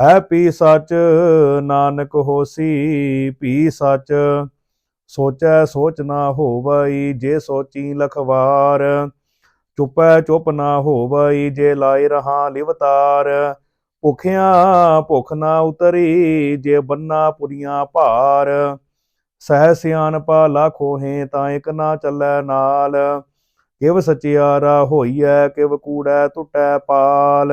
ਹੈ ਪੀ ਸੱਚ, ਨਾਨਕ ਹੋਸੀ, ਪੀ ਸੱਚ। ਸੋਚੈ ਸੋਚ ਨਾ ਹੋਵਈ, ਜੇ ਸੋਚੀ ਲਖਵਾਰ। ਚੁਪੈ ਚੁਪ ਨਾ ਹੋਵਈ, ਜੇ ਲਾਇ ਰਹਾ ਲਿਵਤਾਰ। ਭੁਖਿਆ ਭੁਖ ਨਾ ਉਤਰੀ, ਜੇ ਬੰਨਾ ਪੁਰੀਆਂ ਭਾਰ। ਸਹਿ ਸਿਆਣਪਾ ਲਾਖੋ ਹੈ, ਤਾਂ ਇਕ ਨਾ ਚੱਲੈ ਨਾਲ। ਕਿਵ ਸਚਿਆਰਾ ਹੋਈਐ, ਕਿਵ ਕੂੜੈ ਟੁੱਟੈ ਪਾਲ।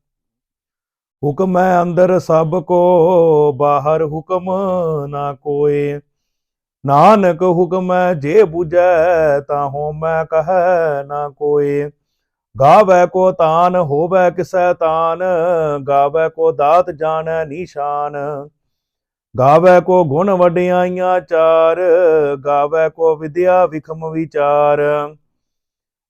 ਹੁਕਮ ਹੈ ਅੰਦਰ ਸਭ ਕੋ, ਬਾਹਰ ਹੁਕਮ ਨਾ ਕੋਏ। ਨਾਨਕ ਹੁਕਮ ਹੈ, ਜੇ 부ਜੈ ਤਾਂ ਹੋਮੈ ਕਹੈ ਨਾ ਕੋਏ। ਗਾਵੈ ਕੋ ਤਾਨ, ਹੋਵੇ ਕਿਸੈ ਤਾਨ, ਗਾਵੈ ਕੋ ਦਾਤ ਜਾਣੈ ਨਿਸ਼ਾਨ। ਗਾਵੈ ਕੋ ਗੁਣ ਵਡਿਆਈਆਂ ਚਾਰ, ਗਾਵੈ ਕੋ ਵਿਦਿਆ ਵਿਖਮ ਵਿਚਾਰ।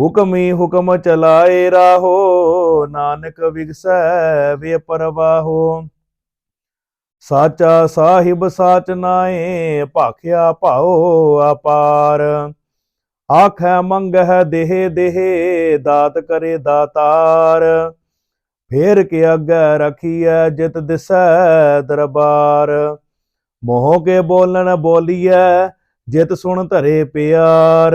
ਹੁਕਮੀ ਹੁਕਮ ਚਲਾਏ ਰਾਹੋ, ਨਾਨਕ ਵਿਗਸੈ ਵੇ ਪਰਵਾਹੋ। ਸਾਚਾ ਸਾਹਿਬ ਸਾਚ ਨਾਏ, ਭਾਖਿਆ ਭਾਉ ਅਪਾਰ। ਆਖੈ ਮੰਗਹਿ ਦੇਹ ਦੇਹ, ਦਾਤ ਕਰੇ ਦਾਤਾਰ। ਫੇਰ ਕੇ ਅੱਗੇ ਰਖੀਐ ਜਿਤ ਦਿਸੈ ਦਰਬਾਰ। ਮੋਹ ਕੇ ਬੋਲਣ ਬੋਲੀਐ, ਜਿਤ ਸੁਣ ਧਰੇ ਪਿਆਰ।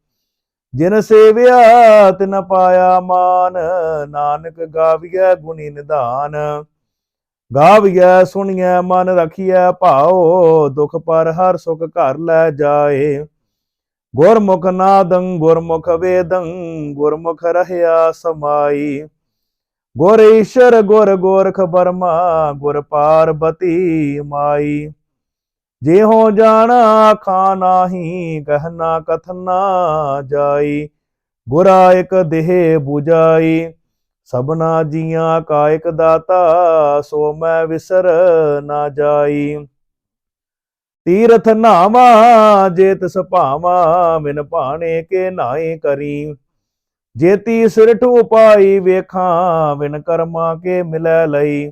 ਜਿਨ ਸੇਵਿਆ ਤਿਨ ਪਾਇਆ ਮਾਨ, ਨਾਨਕ ਗਾਵੀਐ ਗੁਣੀ ਨਿਧਾਨ। ਗਾਵੀਐ ਸੁਣੀਐ ਮਨ ਰਖੀਐ ਭਾਉ, ਦੁਖ ਪਰ ਹਰ ਸੁਖ ਘਰ ਲੈ ਜਾਏ। ਗੁਰਮੁਖ ਨਾਦੰ, ਗੁਰਮੁਖ ਵੇਦੰ, ਗੁਰਮੁਖ ਰਹਿਆ ਸਮਾਈ। ਗੁਰ ਈਸ਼ਰ, ਗੁਰ ਗੋਰਖ ਬਰਮਾ ਗੁਰ ਪਾਰਬਤੀ ਮਾਈ। ਜੇ ਹੋ ਜਾਣਾ ਖਾ ਨਾਹੀ ਕਹਿਣਾ ਕਥਨਾ ਜਾਈ ਗੁਰਾ ਇਕ ਦੇਹ 부ਜਾਈ ਸਭਨਾ ਜੀਆਂ ਕਾ ਇਕ ਦਾਤਾ, ਸੋ ਮੈਂ ਵਿਸਰ ਨਾ ਜਾਈ। ਤੀਰਥ ਨਾਵਾ, ਜੇ ਤਿਸ ਭਾਵਾ ਮਿਨ ਭਾਣੇ ਕੇ ਨਾਏ ਕਰੀ। ਜੇਤੀ ਸਿਰ ਠੂ ਵੇਖਾਂ ਵਿਨ ਕਰਮਾ ਕੇ ਮਿਲੈ ਲਈ।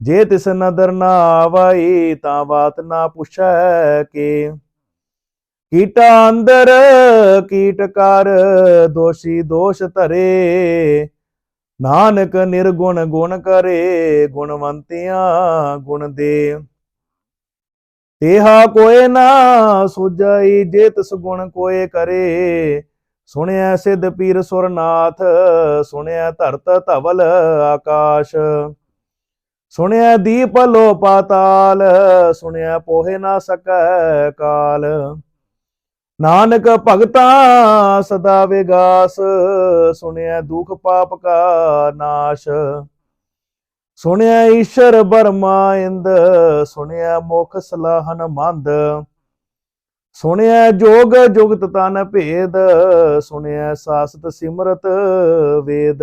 ਜੇ ਤਿਸ ਨਦਰ ਨਾ ਆਵਈ ਤਾਂ ਬਾਤ ਨਾ ਪੁੱਛੈ ਕੇ। ਕੀਟਾ ਅੰਦਰ, ਕੀਟ ਕਰ, ਦੋਸ਼ੀ ਦੋਸ਼ ਧਰੇ। ਨਾਨਕ ਨਿਰਗੁਣ ਗੁਣ ਕਰੇ, ਗੁਣਵੰਤਿਆਂ ਗੁਣ ਦੇ। ਤੇਹਾ ਕੋਏ ਨਾ ਸੁਜਈ ਜੇ ਤਿਸ ਗੁਣ ਕੋਏ ਕਰੇ। ਸੁਣਿਆ ਸਿੱਧ ਪੀਰ ਸੁਰਨਾਥ ਸੁਣਿਆ ਧਰਤ ਧਵਲ ਆਕਾਸ਼। ਸੁਣਿਆ ਦੀਪ ਲੋ ਪਾਤਾਲ, ਸੁਣਿਆ ਪੋਹੇ ਨਾ ਸਕੈ ਕਾਲ। ਨਾਨਕ ਭਗਤਾ ਸਦਾ ਵਿਗਾਸ, ਸੁਣਿਆ ਦੁਖ ਪਾਪ ਕਾ ਨਾਸ਼। ਸੁਣਿਆ ਈਸ਼ਰ ਬਰਮਾ ਇੰਦ, ਸੁਣਿਆ ਮੁਖ ਸਲਾਹਨ ਮੰਦ। ਸੁਣਿਆ ਜੋਗ ਜੁਗਤ ਤਨ ਭੇਦ, ਸੁਣਿਆ ਸਾਸਤ ਸਿਮਰਤ ਵੇਦ।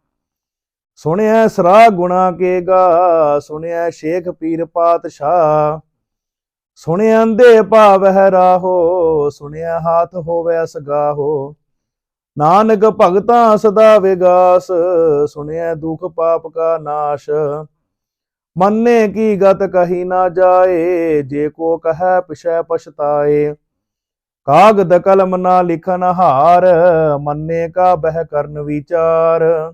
ਸੁਣਿਆ ਸਰਾ ਗੁਣਾ ਕੇ ਗਾ, ਸੁਣਿਆ ਸ਼ੇਖ ਪੀਰ ਪਾਤਸ਼ਾਹ। ਸੁਣਿਆ ਅੰਦੇ ਭਾਵਹਿ ਰਾਹੋ, ਸੁਣਿਆ ਹਾਥ ਹੋਵੇ ਸਗਾਹੋ ਨਾਨਕ ਭਗਤਾਂ ਸਦਾ ਵਿਗਾਸ, ਸੁਣਿਆ ਦੁਖ ਪਾਪ ਕਾ ਨਾਸ਼। ਮੰਨੇ ਕੀ ਗਤ ਕਹੀ ਨਾ ਜਾਏ, ਜੇ ਕੋ ਕਹੈ ਪਿਛੈ ਪਛਤਾਏ। ਕਾਗਦ ਕਲਮ ਨਾ ਲਿਖਨ ਹਾਰ, ਮੰਨੇ ਕਾ ਬਹਿ ਕਰਨ ਵਿਚਾਰ।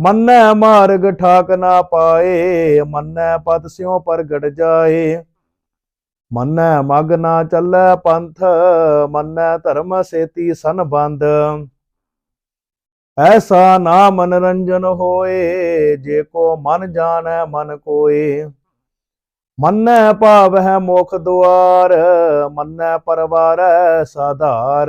ਮੰਨੈ ਮਾਰਗ ਠਾਕ ਨਾ ਪਾਏ, ਮੰਨੈ ਪਤ ਸਿਉ ਪ੍ਰਗਟ ਜਾਏ। ਮੰਨੈ ਮਗ ਨਾ ਚੱਲੈ ਪੰਥ, ਮੰਨੈ ਧਰਮ ਸੇਤੀ ਸੰਬੰਧ। ਐਸਾ ਨਾ ਮਨਰੰਜਨ ਹੋਏ, ਜੇ ਕੋ ਮਨ ਜਾਣੈ ਮਨ ਕੋਏ। ਮੰਨੈ ਭਾਵ ਹੈ ਮੁਖ ਦੁਆਰ, ਮੰਨੈ ਪਰਵਾਰੈ ਸਾਧਾਰ।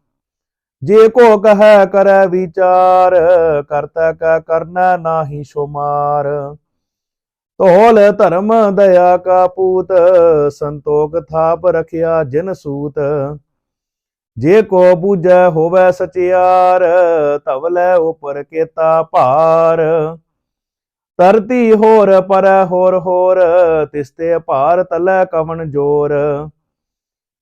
ਜੇ ਕੋ ਕਹੈ ਕਰੈ ਵਿਚਾਰ, ਕਰਤਾ ਕਾ ਕਰਨਾ ਨਾਹੀ ਸ਼ੁਮਾਰ ਤੋਲ ਧਰਮ ਦਇਆ ਕਾ ਪੂਤ, ਸੰਤੋਖ ਥਾਪ ਰਖਿਆ ਜਿਨ ਸੂਤ। ਜੇ ਕੋ ਬੂਝੈ ਹੋਵੇ ਸਚਿਆਰ ਤਵਲੇ ਉਪਰ ਕੇਤਾ ਭਾਰ। ਤਰਤੀ ਹੋਰ ਪਰ ਹੋਰ ਹੋਰ, ਤਿਸਤੇ ਭਾਰ ਤਲੈ ਕਵਨ ਜੋਰ।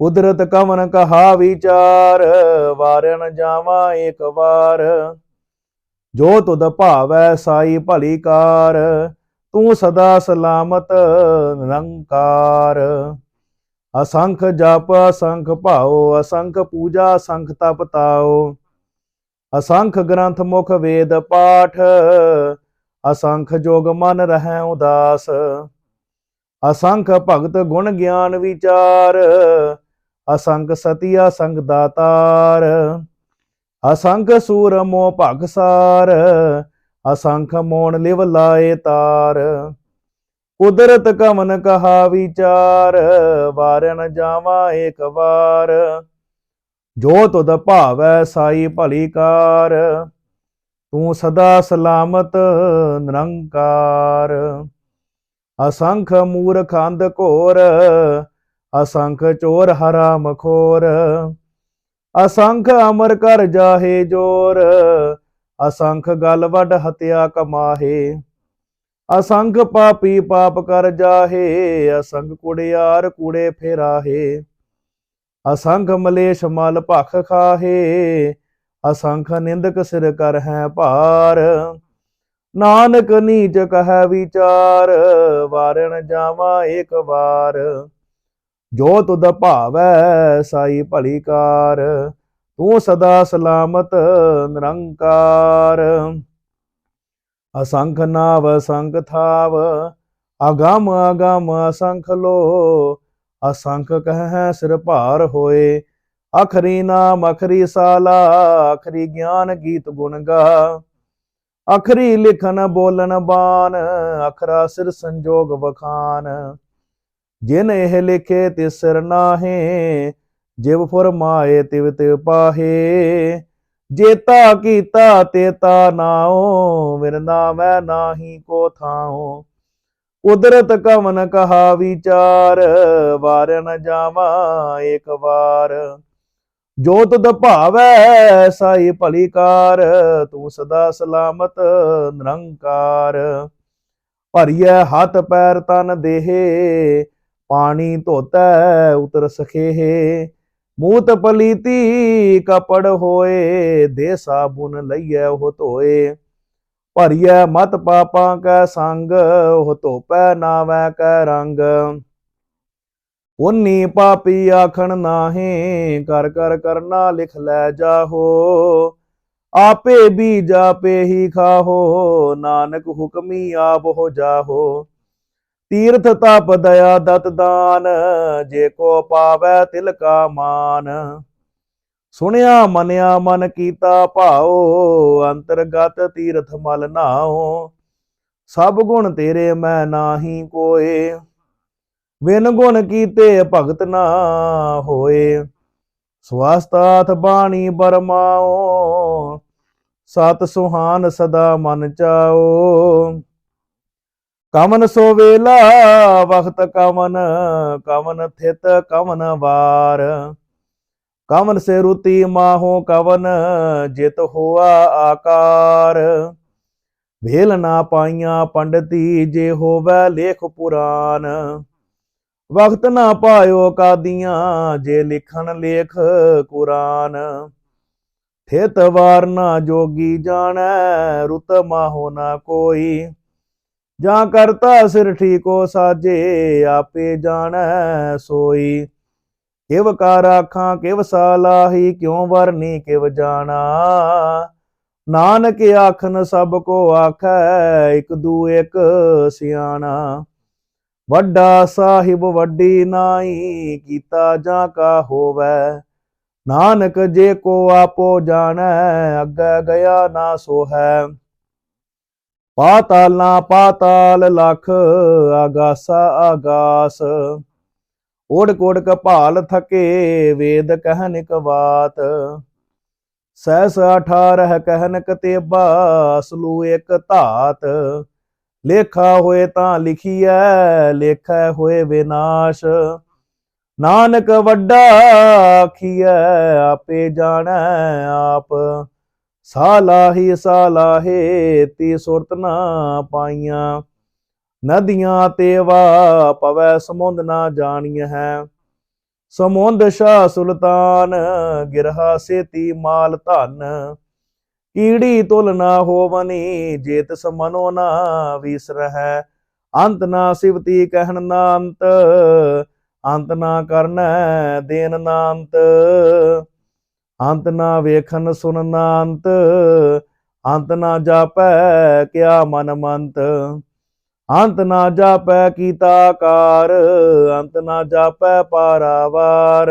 ਕੁਦਰਤ ਕਵਨ ਕਹਾ ਵਿਚਾਰ ਵਾਰਨ ਜਾਵਾਂ ਏਕ ਵਾਰ। ਜੋ ਤੁਧ ਭਾਵੈ ਸਾਈ ਭਲੀ ਕਾਰ, ਤੂੰ ਸਦਾ ਸਲਾਮਤ ਨਿਰੰਕਾਰ। ਅਸੰਖ ਜਪ, ਅਸੰਖ ਭਾਉ, ਅਸੰਖ ਪੂਜਾ, ਅਸੰਖ ਤਪ ਤਾਉ। ਅਸੰਖ ਗ੍ਰੰਥ ਮੁਖ ਵੇਦ ਪਾਠ, ਅਸੰਖ ਜੋਗ ਮਨ ਰਹੈ ਉਦਾਸ। ਅਸੰਖ ਭਗਤ ਗੁਣ ਗਿਆਨ ਵਿਚਾਰ ਅਸੰਖ ਸਤਿਆ ਸੰਗ ਦਾਤਾਰ। ਅਸੰਖ ਸੂਰ ਮੋ ਭਗਸਾਰ ਅਸੰਖ ਮੋਣ ਲਿਵ ਲਾਏ ਤਾਰ। ਕੁਦਰਤ ਕਮਨ ਕਹਾ ਵਿਚਾਰ, ਵਾਰਨ ਜਾਵਾ ਏਕ ਵਾਰ। ਜੋ ਤੁਧ ਭਾਵੈ ਸਾਈ ਭਲੀ ਕਾਰ, ਤੂੰ ਸਦਾ ਸਲਾਮਤ ਨਿਰੰਕਾਰ। ਅਸੰਖ ਮੂਰਖ ਅੰਧ ਘੋਰ ਅਸੰਖ ਚੋਰ ਹਰਾਮ ਖੋਰ ਅਸੰਖ ਅਮਰ ਕਰ ਜਾਹੇ ਜੋਰ, ਅਸੰਖ ਗਲ ਵੱਡ ਹਤਿਆ ਕਮਾਹੇ, ਅਸੰਖ ਪਾਪੀ ਪਾਪ ਕਰ ਜਾਹੇ, ਅਸੰਖ ਕੁੜਿਆਰ ਕੂੜੇ ਫੇਰਾਹੇ, ਅਸੰਖ ਮਲੇਸ਼ ਮਲ ਭਖ ਖਾਹੇ, ਅਸੰਖ ਨਿੰਦਕ ਸਿਰ ਕਰ ਹੈ ਭਾਰ, ਨਾਨਕ ਨੀਚ ਕਹੈ ਵਿਚਾਰ, ਵਾਰਣ ਜਾਵਾਂ ਇੱਕ ਵਾਰ। ਜੋ ਤੁਧ ਭਾਵੈ ਸਾਈ ਭਲੀ ਕਾਰ ਤੂੰ ਸਦਾ ਸਲਾਮਤ ਨਿਰੰਕਾਰ। ਅਸੰਖ ਨਾਵ ਅਸੰਖ ਥਾਵ, ਅਗੰਮ ਅਗੰਮ ਅਸੰਖ ਲੋ, ਅਸੰਖ ਕਹੈ ਸਿਰ ਭਾਰ ਹੋਏ, ਅਖਰੀ ਨਾਮ, ਅਖਰੀ ਸਾਲਾ, ਅਖਰੀ ਗਿਆਨ ਗੀਤ ਗੁਣ ਗਾ। ਅਖਰੀ ਲਿਖਨ ਬੋਲਨ ਬਾਨ, ਅਖਰਾ ਸਿਰ ਸੰਜੋਗ ਵਖਾਨ। ਜਿਨ ਇਹ ਲਿਖੇ ਤਿਸ ਸਿਰ ਨਾਹੇ, ਜਿਵ ਫਰਮਾਏ ਤਿਵ ਤਿਵ ਪਾਹੇ। ਜੇਤਾ ਕੀਤਾ ਤੇਤਾ ਨਾਉ, ਵਿਨ ਨਾਮੈ ਨਾਹੀ ਕੋ ਥਾਉ। ਕੁਦਰਤ ਕਵਨ ਕਹਾ ਵਿਚਾਰ, ਵਾਰ ਨ ਜਾਵਾਂ ਇੱਕ ਵਾਰ। ਜੋ ਤੁਧ ਭਾਵੈ ਸਾਈ ਭਲੀ ਕਾਰ, ਤੂੰ ਸਦਾ ਸਲਾਮਤ ਨਿਰੰਕਾਰ। ਭਰੀਐ ਹੱਥ ਪੈਰ ਤਨ ਦੇਹ ਪਾਣੀ ਧੋਤੈ ਉਤਰ ਸਖੇਹ ਮੂਤ ਪਲੀਤੀ ਕਪੜ ਹੋਏ, ਦੇ ਸਾਬੁਨ ਲਈਐ ਉਹ ਧੋਏ। ਭਰੀਐ ਮਤ ਪਾਪਾਂ ਕੈ ਸੰਗ, ਉਹ ਧੋਪੈ ਨਾਵੈ ਕੈ ਰੰਗ। ਉਨੀ ਪਾਪੀ ਆਖਣ ਨਾਹੀ, ਕਰ ਕਰ ਕਰਨਾ ਲਿਖ ਲੈ ਜਾਹੋ। ਆਪੇ ਬੀਜ ਆਪੇ ਹੀ ਖਾਹੋ, ਨਾਨਕ ਹੁਕਮੀ ਆਪ ਹੋ ਜਾਹੋ। ਤੀਰਥ ਤਪ ਦਇਆ ਦਤ ਦਾਨ, ਜੇ ਕੋ ਪਾਵੈ ਤਿਲ ਕਾ ਮਾਨ। ਸੁਣਿਆ ਮਨਿਆ ਮਨ ਕੀਤਾ ਭਾਉ, ਅੰਤਰਗਤ ਤੀਰਥ ਮਲ ਨਾਉ। ਸਭ ਗੁਣ ਤੇਰੇ ਮੈਂ ਨਾਹੀ ਕੋਏ ਵਿਨ ਗੁਣ ਕੀਤੇ ਭਗਤ ਨਾ ਹੋਏ। ਸਵਾਸਤਾਥ ਬਾਣੀ ਬਰਮਾਓ ਸਤ ਸੁਹਾਨ ਸਦਾ ਮਨ ਚਾਓ ਕਮਨ ਸੋ ਵੇਲਾ, ਵਖਤ ਕਮਨ ਕਮਨ ਥਿਤ ਕਮਨ ਵਾਰ। ਕਮਨ ਸੇ ਰੁਤੀ ਮਾਹੋ ਕਵਨ, ਜਿਤ ਹੋਆ ਆਕਾਰ। ਵੇਲ ਨਾ ਪਾਈਆਂ ਪੰਡਤੀ, ਜੇ ਹੋਵੇ ਲੇਖ ਪੁਰਾਨ। ਵਕਤ ਨਾ ਪਾਇਓ ਕਾਦੀਆਂ, ਜੇ ਲਿਖਣ ਲੇਖ ਕੁਰਾਨ। ਥਿਤ ਵਾਰ ਨਾ ਜੋਗੀ ਜਾਣੈ, ਰੁਤ ਮਾਹੋ ਨਾ ਕੋਈ। ਜਾਂ ਕਰਤਾ ਸਿਰ ਠੀਕੋ ਸਾਜੇ, ਆਪੇ ਜਾਣੈ ਸੋਈ। ਕਿਵ ਕਰ ਆਖਾਂ, ਕਿਵ ਸਾਲਾਹੀ ਕਿਉ ਵਰਨੀ ਕਿਵ ਜਾਣਾ। ਨਾਨਕ ਆਖਨ ਸਭ ਕੋ ਆਖੈ, ਇਕ ਦੂ ਇਕ ਸਿਆਣਾ। ਵੱਡਾ ਸਾਹਿਬ ਵੱਡੀ ਨਾਈ, ਕੀਤਾ ਜਾਂ ਕਾ ਹੋਵੈ। ਨਾਨਕ ਜੇ ਕੋ ਆਪੋ ਜਾਣੈ, ਅੱਗੇ ਗਿਆ ਨਾ ਸੋਹੈ। ਪਾਤਾਲ ਨਾ ਪਾਤਾਲ ਲਖ ਆਗਾਸਾ ਆਗਾਸ। ਓੜ ਕੋੜ ਕਪਾਲ ਥਕੇ ਵੇਦ ਕਹਿਨ ਕਵਾਤ ਸਹਿਸ 18 ਕਹਿਨ ਕਤੇਬਾ ਸਲੂ ਇੱਕ ਧਾਤ। ਲੇਖਾ ਹੋਏ ਤਾਂ ਲਿਖੀਐ, ਲੇਖੈ ਹੋਏ ਵਿਨਾਸ਼। ਨਾਨਕ ਵੱਡਾ ਆਖੀਐ, ਆਪੇ ਜਾਣੈ ਆਪ। ਸਾਲਾਹੀ ਸਾਲਾਹੇ ਤੀ ਸੁਰਤ ਨਾ ਪਾਈਆਂ। ਨਦੀਆਂ ਤੇਵਾ ਪਵੈ, ਸਮੁੰਦ ਨਾ ਜਾਣੀਐ ਹੈ। ਸਮੁੰਦ ਸ਼ਾ ਸੁਲਤਾਨ, ਗਿਰਹਾ ਸੇਤੀ ਮਾਲ ਧਨ। ਕੀੜੀ ਤੁਲ ਨਾ ਹੋਵਨੀ, ਜੇਤ ਸਮਨੋ ਨਾ ਵਿਸਰਹਿ ਅੰਤ ਨਾ ਸਿਵਤੀ ਕਹਿਣ ਨਾ ਅੰਤ ਅੰਤ ਨਾ ਕਰਨੈ ਦੇਨ ਨਾ ਅੰਤ। ਅੰਤ ਨਾ ਵੇਖਨ ਸੁਨ ਨਾ ਅੰਤ ਅੰਤ ਨਾ ਜਾਪੈ ਕਿਆ ਮਨ ਮੰਤ। ਅੰਤ ਨਾ ਜਾਪੈ ਕੀਤਾ ਕਾਰ ਅੰਤ ਨਾ ਜਾਪੈ ਪਾਰਾਵਾਰ।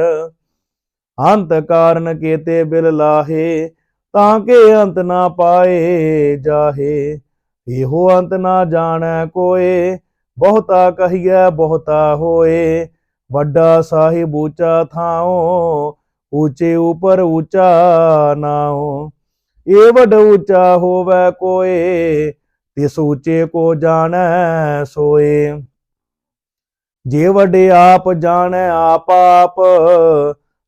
ਅੰਤ ਕਾਰਨ ਕੀਤੇ ਬਿਲ ਲਾਹੇ, ਤਾਂ ਕਿ ਅੰਤ ਨਾ ਪਾਏ ਜਾਹੇ। ਇਹੋ ਅੰਤ ਨਾ ਜਾਣੈ ਕੋਏ, ਬਹੁਤਾ ਕਹੀਐ ਬਹੁਤਾ ਹੋਏ। ਵੱਡਾ ਸਾਹਿਬ ਉੱਚਾ ਥਾਉ ਉੱਚੇ ਉਪਰ ਉੱਚਾ ਨਾਉ ਏ ਵੱਡ ਉੱਚਾ ਹੋਵੇ ਕੋਏ, ਤਿਸ ਉੱਚੇ ਕੋ ਜਾਣੈ ਸੋਏ। ਜੇ ਵੱਡੇ ਆਪ ਜਾਣੈ ਆਪ ਆਪ,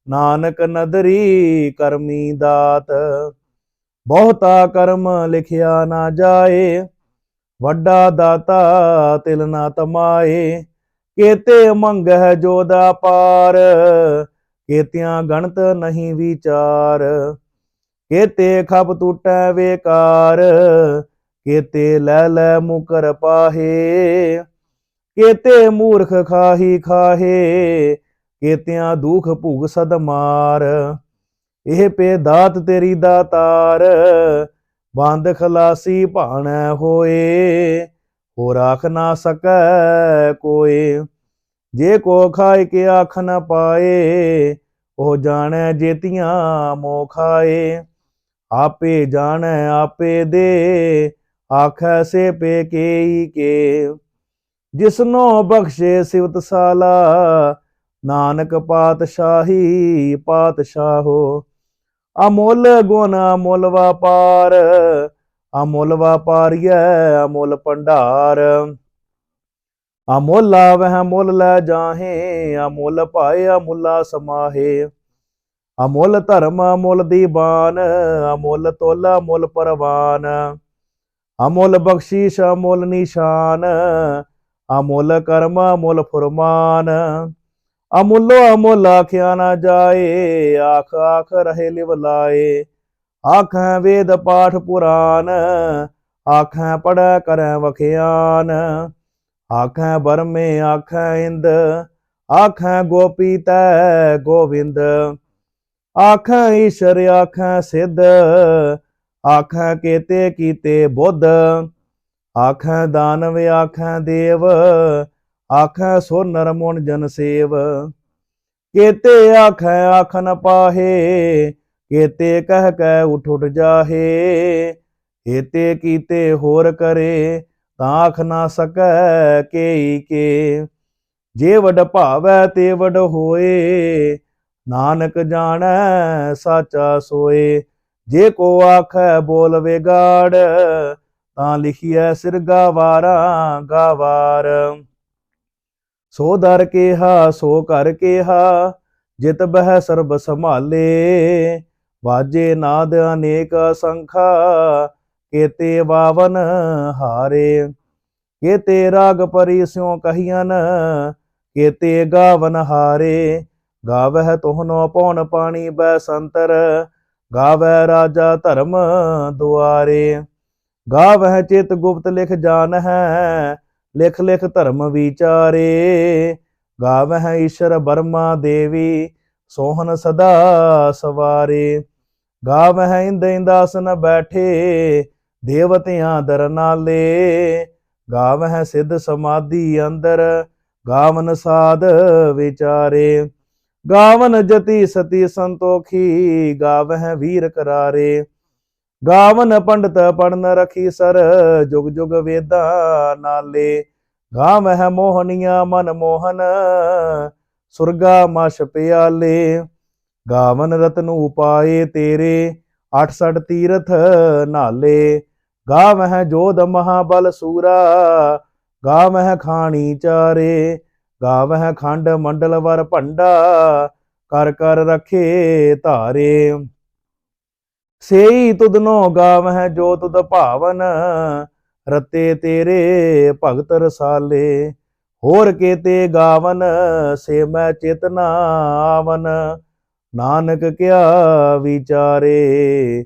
ਨਾਨਕ ਨਦਰੀ ਕਰਮੀ ਦਾਤ। ਬਹੁਤਾ ਕਰਮ ਲਿਖਿਆ ਨਾ ਜਾਏ, ਵੱਡਾ ਦਾਤਾ ਤਿਲ ਨਾ ਤਮਾਏ। ਕੇਤੇ ਮੰਗਹਿ ਜੋਦਾ ਪਾਰ ਕੇਤਿਆਂ ਗਣਤ ਨਹੀਂ ਵਿਚਾਰ, ਕੇਤੇ ਖਪ ਟੂਟੈ ਵੇਕਾਰ, ਕੇਤੇ ਲੈ ਲੈ ਮੁਕਰ ਪਾਹੇ, ਕੇਤੇ ਮੂਰਖ ਖਾਹੀ ਖਾਹੇ, ਕੇਤਿਆਂ ਦੁਖ ਭੁਗ ਸਦ ਮਾਰ। ਇਹ ਪੇ ਦਾਤ ਤੇਰੀ ਦਾਤਾਰ, ਬੰਦ ਖਲਾਸੀ ਭਾਣੈ ਹੋਏ ਹੋ ਰਾਖ ਨਾ ਸਕੈ ਕੋਏ। ਜੇ ਕੋ ਖਾਇ ਕੇ ਆਖ ਨ ਪਾਏ, ਉਹ ਜਾਣੈ ਜੇਤੀਆਂ ਮੋ ਖਾਏ। ਆਪੇ ਜਾਣੈ, ਆਪੇ ਦੇ, ਆਖੈ ਸੇ ਪੇ ਕੇਈ ਕੇ। ਜਿਸਨੋ ਬਖਸ਼ੇ ਸਿਵਤ ਸਾਲਾ ਨਾਨਕ ਪਾਤਸ਼ਾਹੀ ਪਾਤਸ਼ਾਹੋ। ਅਮੁੱਲ ਗੁਣ ਅਮੁੱਲ ਵਪਾਰ, ਅਮੁੱਲ ਵਪਾਰੀਐ ਅਮੁੱਲ ਭੰਡਾਰ। ਅਮੁੱਲ ਆਵਹਿ ਮੁੱਲ ਲੈ ਜਾਹੇ, ਅਮੁੱਲ ਭਾਏ, ਅਮੁੱਲਾ ਸਮਾਹੇ। ਅਮੁੱਲ ਧਰਮ, ਅਮੁੱਲ ਦੀਵਾਨ ਅਮੁੱਲ ਤੋਲ, ਅਮੁੱਲ ਪਰਵਾਨ। ਅਮੁੱਲ ਬਖਸ਼ੀਸ਼, ਅਮੁੱਲ ਨਿਸ਼ਾਨ। ਅਮੁੱਲ ਕਰਮ, ਅਮੁੱਲ ਫੁਰਮਾਨ। ਅਮੁੱਲੋ ਅਮੁੱਲ ਆਖਿਆ ਨਾ ਜਾਏ, ਆਖ ਆਖ ਰਹੇ ਲਿਵ ਲਾਏ। ਆਖਾਂ ਵੇਦ ਪਾਠ ਪੁਰਾਨ, ਆਖਾਂ ਪੜੈ ਕਰੈ ਵਖਿਆਨ। ਆਖੈ ਬਰਮੇ, ਆਖੈ ਇੰਦ, ਆਖੈ ਗੋਪੀ ਤੈ ਗੋਵਿੰਦ। ਆਖਾਂ ਈਸ਼ਰ, ਆਖੈ ਸਿੱਧ, ਆਖਾਂ ਕੇਤੇ ਕੀਤੇ ਬੁੱਧ। ਆਖੈ ਦਾਨਵ, ਆਖੈ ਦੇਵ, ਆਖਾਂ ਸੋ ਨਰ ਮੁਨ ਜਨ ਸੇਵ। ਕੇਤੇ ਆਖਾਂ, ਆਖ ਨ ਪਾਹੇ, ਕੇਤੇ ਕਹਿ ਕੈ ਉਠ ਉਠ ਜਾਹੇ। ਕੇਤੇ ਕੀਤੇ ਹੋਰ ਕਰੇ ਤਾਂ ਆਖ ਨਾ ਸਕੈ ਕੇਈ ਕੇ। ਜੇ ਵਡ ਭਾਵੈ ਤੇ ਵਡ ਹੋਏ, ਨਾਨਕ ਜਾਣੈ ਸਾਚਾ ਸੋਏ। ਜੇ ਕੋ ਆਖੈ ਬੋਲ ਵਿਗਾੜ, ਤਾਂ ਲਿਖੀਐ ਸਿਰ ਗਾਵਾਰਾ ਗਾਵਾਰ। ਸੋ ਦਰ ਕੇਹਾ, ਸੋ ਕਰ ਕੇਹਾ, ਜਿਤ ਬਹਿ ਸਰਬ ਸੰਭਾਲੇ। ਵਾਜੇ ਨਾਦ ਅਨੇਕ ਸੰਖਾ ਕੇਤੇ ਬਾਵਨ ਹਾਰੇ, ਕੇਤੇ ਰਾਗ ਪਰੀ ਸਿਉ ਕਹੀਨ ਕੇਤੇ ਗਾਵਨ ਹਾਰੇ। ਗਾਵਹਿ ਤੋਹਨੋ ਪੌਣ ਪਾਣੀ ਬੈ ਸੰਤਰ ਗਾਵੈ ਰਾਜਾ ਧਰਮ ਦੁਆਰੇ। ਗਾਵਹਿ ਚਿਤ ਗੁਪਤ ਲਿਖ ਜਾਣ ਹੈ ਲਿਖ ਲਿਖ ਧਰਮ ਵਿਚਾਰੇ। ਗਾਵਹਿ ਈਸ਼ਰ ਬਰਮਾ ਦੇਵੀ ਸੋਹਨ ਸਦਾ ਸਵਾਰੇ। ਗਾਵਹਿ ਇੰਦ ਇੰਦਾਸਨ ਬੈਠੇ ਦੇਵਤਿਆਂ ਦਰ ਨਾਲੇ ਗਾਵਹਿ ਸਿੱਧ ਸਮਾਧੀ ਅੰਦਰ, ਗਾਵਨ ਸਾਧ ਵਿਚਾਰੇ। ਗਾਵਨ ਜਤੀ ਸਤੀ ਸੰਤੋਖੀ, ਗਾਵਹਿ ਵੀਰ ਕਰਾਰੇ। ਗਾਵਨ ਪੰਡਤ ਪੜਨ ਰਖੀ ਸਰ, ਜੁਗ ਜੁਗ ਵੇਦਾਂ ਨਾਲੇ। ਗਾਵਹਿ ਮੋਹਨੀਆਂ ਮਨ ਮੋਹਨ, ਸੁਰਗਾ ਮਸ਼ ਪਿਆਲੇ। ਗਾਵਨ ਰਤਨ ਉਪਾਏ ਤੇਰੇ 68 ਤੀਰਥ ਨਾਲੇ। ਗਾਵਹਿ ਜੋਧ ਮਹਾਬਲ ਸੂਰਾ, ਗਾਵਹਿ ਖਾਣੀ ਚਾਰੇ, ਗਾਵਹਿ ਖੰਡ ਮੰਡਲ ਵਰ ਭੰਡਾ, ਕਰ ਕਰ ਰਖੇ ਧਾਰੇ। ਸੇਈ ਤੁਧਨੋ ਗਾਵਹਿ ਜੋ ਤੁਧ ਭਾਵਨ, ਰਤੇ ਤੇਰੇ ਭਗਤ ਰਸਾਲੇ। ਹੋਰ ਕੇਤੇ ਗਾਵਨ, ਸੇ ਮੈਂ ਚੇਤਨਾ ਆਵਨ। ਨਾਨਕ ਕਿਆ ਵਿਚਾਰੇ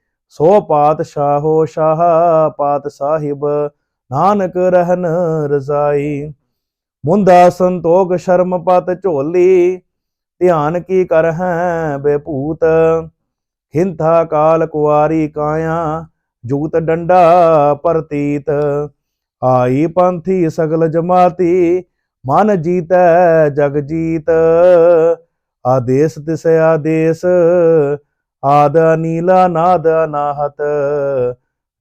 ਸੋ ਪਾਤਸ਼ਾਹੋ ਸ਼ਾਹ, ਪਾਤ ਸਾਹਿਬ, ਨਾਨਕ ਰਹਿਨ ਰਜ਼ਾਈ। ਮੁੰਦਾ ਸੰਤੋਖ, ਸ਼ਰਮ ਪਤ ਝੋਲੀ, ਧਿਆਨ ਕੀ ਕਰ ਹੈ ਬੇਪੂਤ ਹਿੰਥਾ ਕਾਲ ਕੁਆਰੀ ਕਾਇਆ, ਜੂਤ ਡੰਡਾ ਪ੍ਰਤੀਤ। ਆਈ ਪੰਥੀ ਸਗਲ ਜਮਾਤੀ, ਮਨ ਜੀਤੈ ਜਗ ਜੀਤ। ਆਦੇਸ ਤਿਸ ਆਦੇਸ ਆਦ ਨੀਲਾ ਨਾਦ ਅਨਾਹਤ,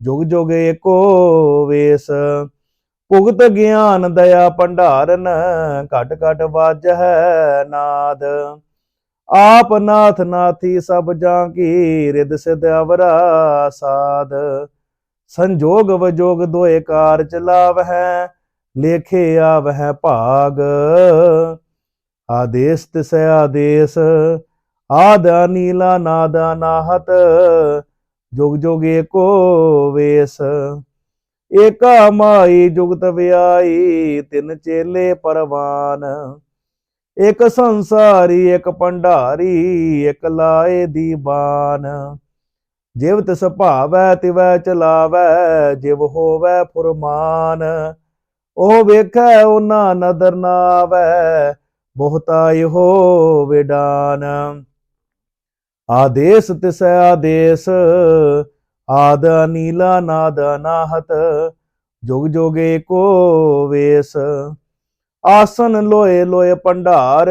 ਜੁਗ ਜੁਗ ਏਕੋ ਵੇਸ। ਭੁਗਤ ਗਿਆਨ ਦਇਆ ਭੰਡਾਰਨ, ਘਟ ਘਟ ਵਾਜੈ ਨਾਦ। ਆਪ ਨਾਥ ਨਾਥੀ ਸਭ ਜਾਂ ਕੀ ਰਿਦ ਸਿਧ ਅਵਰਾ ਸਾਧ ਸੰਜੋਗ ਵਜੋਗ ਦੋਏ ਕਾਰ ਚਲਾਵਹਿ ਲੇਖੇ ਆਵਹਿ ਭਾਗ। ਆਦੇਸ ਤਿਸ ਆਦੇਸ ਆਦ ਨੀਲਾ ਨਾਦਾ ਨਾਹਤ ਜੁਗ ਜੁਗ ਏਕੋ ਵੇਸ। ਏਕਾ ਮਾਈ ਜੁਗਤ ਵਿਆਈ, ਤਿੰਨ ਚੇਲੇ ਪਰਵਾਨ। ਇਕ ਸੰਸਾਰੀ, ਇਕ ਭੰਡਾਰੀ, ਇਕ ਲਾਏ ਦੀ ਬਾਨ। ਜਿਵ ਤਿਸ ਭਾਵੈ, ਤਿਵੈ ਚਲਾਵੈ, ਜਿਵ ਹੋਵੈ ਫੁਰਮਾਨ। ਉਹ ਵੇਖੈ, ਉਹਨਾਂ ਨਦਰ ਨਾ ਆਵੈ ਬਹੁਤਾ ਇਹੋ ਵਿਡਾਨ। ਆਦੇਸ ਤਿਸ ਆਦੇਸ, ਆਦ ਨੀਲਾ ਨਾਦ ਨਾਹਤ ਜੁਗ ਜੋਗੇ ਕੋ ਵੇਸ। ਆਸਨ ਲੋਏ ਲੋਏ ਭੰਡਾਰ,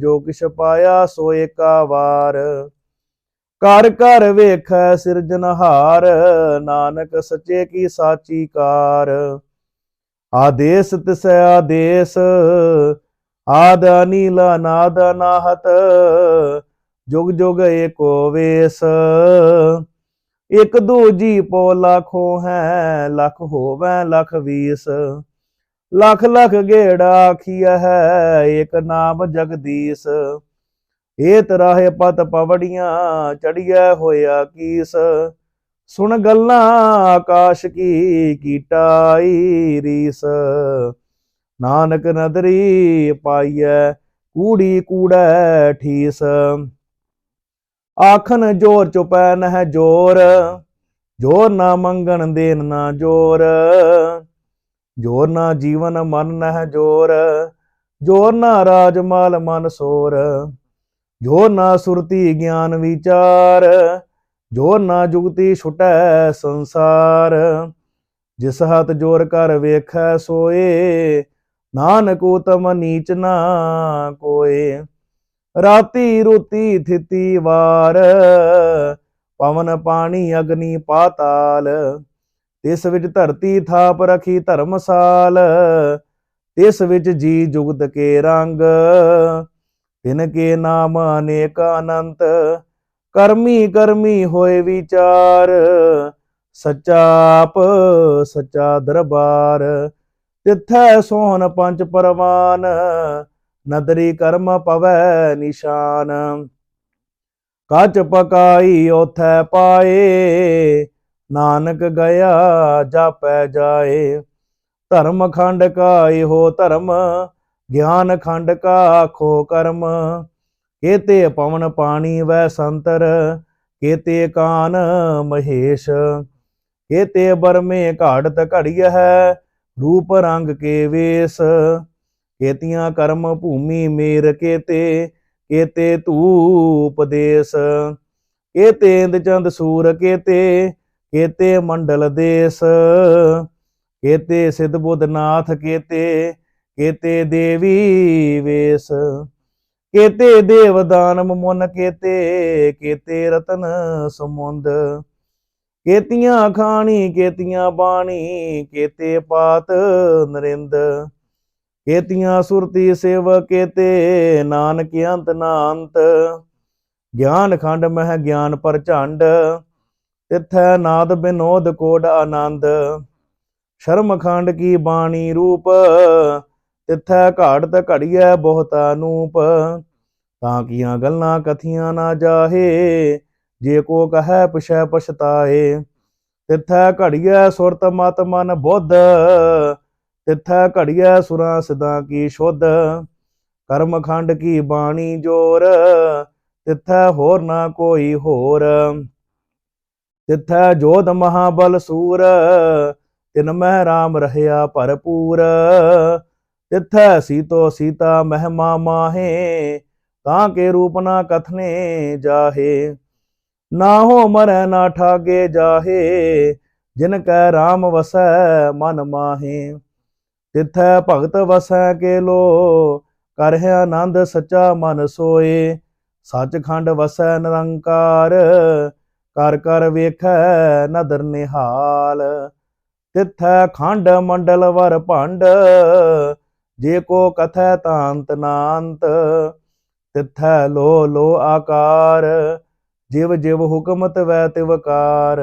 ਜੋ ਕਿਛ ਪਾਇਆ ਸੋ ਏਕਾ ਵਾਰ ਕਰ ਕਰ ਵੇਖੈ ਸਿਰਜਨਹਾਰ ਨਾਨਕ ਸੱਚੇ ਕੀ ਸਾਚੀ ਕਾਰ। ਆਦੇਸ ਤਿਸ ਆਦੇਸ, ਆਦ ਨੀਲਾ ਨਾਦ ਨਾਹਤ ਜੁਗ ਜੁਗ ਏਕੋ ਵੇਸ ਇਕ ਦੂਜੀ ਪੋ ਲੱਖੋ ਹੈ, ਲੱਖ ਹੋਵੇ ਲੱਖ ਵੀਸ। ਲੱਖ ਲੱਖ ਗੇੜਾ ਆਖੀਆ ਹੈ, ਏਕ ਨਾਮ ਜਗਦੀਸ਼। ਏ ਤਰਾਹੇ ਪਤ ਪਵੜੀਆਂ, ਚੜੀਐ ਹੋਇਆ ਕੀਸ। ਸੁਣ ਗੱਲਾਂ ਆਕਾਸ਼ ਕੀ ਕੀਟਾਈ ਰੀਸ। ਨਾਨਕ ਨਦਰੀ ਪਾਈਐ, ਕੂੜੀ ਕੂੜੈ ਠੀਸ। ਆਖਣ ਜੋਰ ਚੁਪੈ ਨਹਿ ਜੋਰ ਜੋਰ ਨਾ ਮੰਗਣ ਦੇਨ ਨਾ ਜੋਰ ਜੋਰ ਨਾ ਜੀਵਨ ਮਨ ਨਹਿ ਜੋਰ ਜੋਰ ਨਾ ਰਾਜ ਮਾਲ ਮਨ ਸੋਰ, ਜੋਰ ਨਾ ਸੁਰਤੀ ਗਿਆਨ ਵਿਚਾਰ, ਜੋਰ ਨਾ ਜੁਗਤੀ ਛੁਟੈ ਸੰਸਾਰ, ਜਿਸ ਹੱਥ ਜੋਰ ਕਰ ਵੇਖੈ ਸੋਏ, ਨਾਨਕ ਉਤਮ ਨੀਚ ਨਾ ਕੋਏ। ਰਾਤੀ ਰੋਤੀ ਥਿਤੀ ਵਾਰ, ਪਵਨ ਪਾਣੀ ਅਗਨੀ ਪਾਤਾਲ, ਤਿਸ ਵਿੱਚ ਧਰਤੀ ਥਾਪ ਰਖੀ ਧਰਮਸਾਲ, ਤਿਸ ਵਿੱਚ ਜੀ ਜੁਗਤ ਕੇ ਰੰਗ ਤਿਨ ਕੇ ਨਾਮ ਅਨੇਕ ਅਨੰਤ, ਕਰਮੀ ਕਰਮੀ ਹੋਏ ਵਿਚਾਰ, ਸੱਚਾ ਆਪ, ਸੱਚਾ ਦਰਬਾਰ, ਤਿੱਥੈ ਸੋਹਣ ਪੰਜ ਪਰਵਾਨ ਨਦਰੀ ਕਰਮ ਪਵੈ ਨਿਸ਼ਾਨ। ਕੱਚ ਪਕਾਈ ਉਥੈ ਪਾਏ, ਨਾਨਕ ਗਿਆ ਜਾਪੈ ਜਾਏ। ਧਰਮ ਖੰਡ ਕਾ ਇਹੋ ਧਰਮ, ਗਿਆਨ ਖੰਡ ਕਾ ਖੋ ਕਰਮ। ਕੇਤੇ ਪਵਨ ਪਾਣੀ ਵੈ ਸੰਤਰ, ਕੇਤੇ ਕਾਨ ਮਹੇਸ਼। ਕੇਤੇ ਬਰਮੇ ਘਾੜਤ ਘੜੀਐ ਹੈ, ਰੂਪ ਰੰਗ ਕੇ ਵੇਸ। ਕੇਤੀਆਂ ਕਰਮ ਭੂਮੀ ਮੇਰ ਕੇਤੇ ਕੇਤੇ ਧੂਪ ਦੇਸ, ਕੇਤੇ ਇੰਦ ਚੰਦ ਸੂਰ ਕੇਤੇ ਕੇਤੇ ਮੰਡਲ ਦੇਸ, ਕੇਤੇ ਸਿਧ ਬੁੱਧ ਨਾਥ ਕੇਤੇ ਕੇਤੇ ਦੇਵੀ ਵੇਸ, ਕੇਤੇ ਦੇਵ ਦਾਨਮ ਮੁਨ ਕੇਤੇ ਕੇਤੇ ਰਤਨ ਸਮੁੰਦ, ਕੇਤੀਆਂ ਖਾਣੀ, ਕੇਤੀਆਂ ਬਾਣੀ, ਕੇਤੇ ਪਾਤ ਨਰਿੰਦ ਕੇਤੀਆਂ ਸੁਰਤੀ ਸੇਵ ਕੇਤੇ, ਨਾਨਕ ਅੰਤ ਨਾ ਗਿਆਨ ਖੰਡ ਮਹਿ ਗਿਆਨ ਪਰ ਝੰਡ, ਤਿਥੈ ਨਾਦ ਬਿਨੋਦ ਕੋਡ ਆਨੰਦ। ਸ਼ਰਮ ਖੰਡ ਕੀ ਬਾਣੀ ਰੂਪ, ਤਿਥੈ ਘਾੜਤ ਘੜੀਐ ਬਹੁਤ ਅਨੂਪ ਤਾਂ ਕੀਆਂ ਗੱਲਾਂ ਕਥੀਆਂ ਨਾ ਜਾਹੇ, ਜੇ ਕੋ ਕਹੈ ਪਛੈ ਪਛਤਾਏ। ਤਿਥੈ ਘੜੀਐ ਸੁਰਤ ਮਤ ਮਨ ਬੁੱਧ ਤਿਥੈ ਘੜੀਐ ਸੁਰਾਂ ਸਿਦਾ ਕੀ ਸ਼ੁੱਧ, ਕਰਮ ਖੰਡ ਕੀ ਬਾਣੀ ਜੋਰ, ਤਿਥੈ ਹੋਰ ਨਾ ਕੋਈ ਹੋਰ। ਤਿਥੈ ਜੋਧ ਮਹਾਬਲ ਸੂਰ, ਤਿਨ ਮਹਿ ਰਾਮ ਰਹਿਆ ਭਰਪੂਰ। ਤਿਥੈ ਸੀਤੋ ਸੀਤਾ ਮਹਿਮਾ ਮਾਹੇ, ਤਾਂ ਕੇ ਰੂਪ ਨਾ ਕਥਨੇ ਜਾਹੇ। ਨਾ ਹੋ ਮਰੈ ਨਾ ਠਾਗੇ ਜਾਹੇ, ਜਿਨ ਕੈ ਰਾਮ ਵਸੈ ਮਨ ਮਾਹੇ। ਤਿਥੈ ਭਗਤ ਵਸੈ ਕੇ ਲੋ ਕਰਹਿ ਆਨੰਦ ਸੱਚਾ ਮਨ ਸੋਏ। ਸੱਚਖੰਡ ਵਸੈ ਨਿਰੰਕਾਰ, ਕਰ ਕਰ ਵੇਖੈ ਨਦਰ ਨਿਹਾਲ। ਤਿਥੈ ਖੰਡ ਮੰਡਲ ਵਰ ਭੰਡ, ਜੇ ਕੋ ਕਥੈ ਤਾਂਤ ਨਾਂਤ। ਤਿਥੈ ਲੋ ਲੋ ਆਕਾਰ, ਜਿਵ ਜਿਵ ਹੁਕਮਤ ਵੈ ਤਿਵਕਾਰ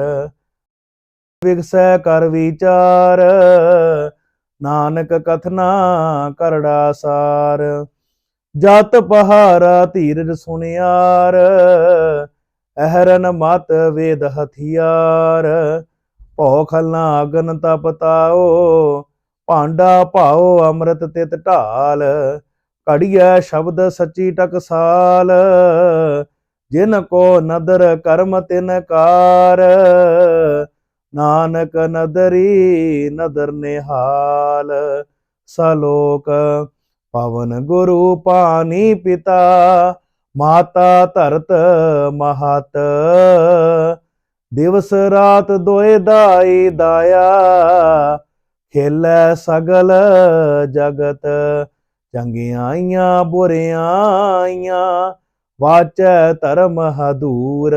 ਵਿਗਸੈ ਕਰ ਵਿਚਾਰ ਨਾਨਕ ਕਥਨਾ ਕਰੜਾ ਸਾਰ, ਜਤ ਪਹਾਰਾ ਧੀਰਜ ਸੁਨਿਆਰ, ਅਹਰਨ ਮਤ ਵੇਦ ਹਥਿਆਰ, ਭਉ ਖਲਨਾ ਅਗਨ ਤਪਤਾਓ ਭਾਂਡਾ ਭਾਓ ਅੰਮ੍ਰਿਤ ਤਿਤ ਢਾਲ, ਘੜੀਐ ਸ਼ਬਦ ਸੱਚੀ ਟਕਸਾਲ ਜਿਨ ਕੋ ਨਦਰ ਕਰਮ ਤਿਨ ਕਾਰ ਨਾਨਕ ਨਦਰੀ ਨਦਰ ਨਿਹਾਲ, ਸਲੋਕ ਪਵਨ ਗੁਰੂ ਪਾਣੀ ਪਿਤਾ, ਮਾਤਾ ਧਰਤ ਮਹਤ। ਦਿਵਸ ਰਾਤ ਦੋਏ ਦਾਈ ਦਾਇਆ, ਖੇਲੇ ਸਗਲ ਜਗਤ। ਚੰਗਿਆਈਆਂ ਬੁਰਿਆਈਆਂ ਵਾਚੈ ਧਰਮ ਹਦੂਰ।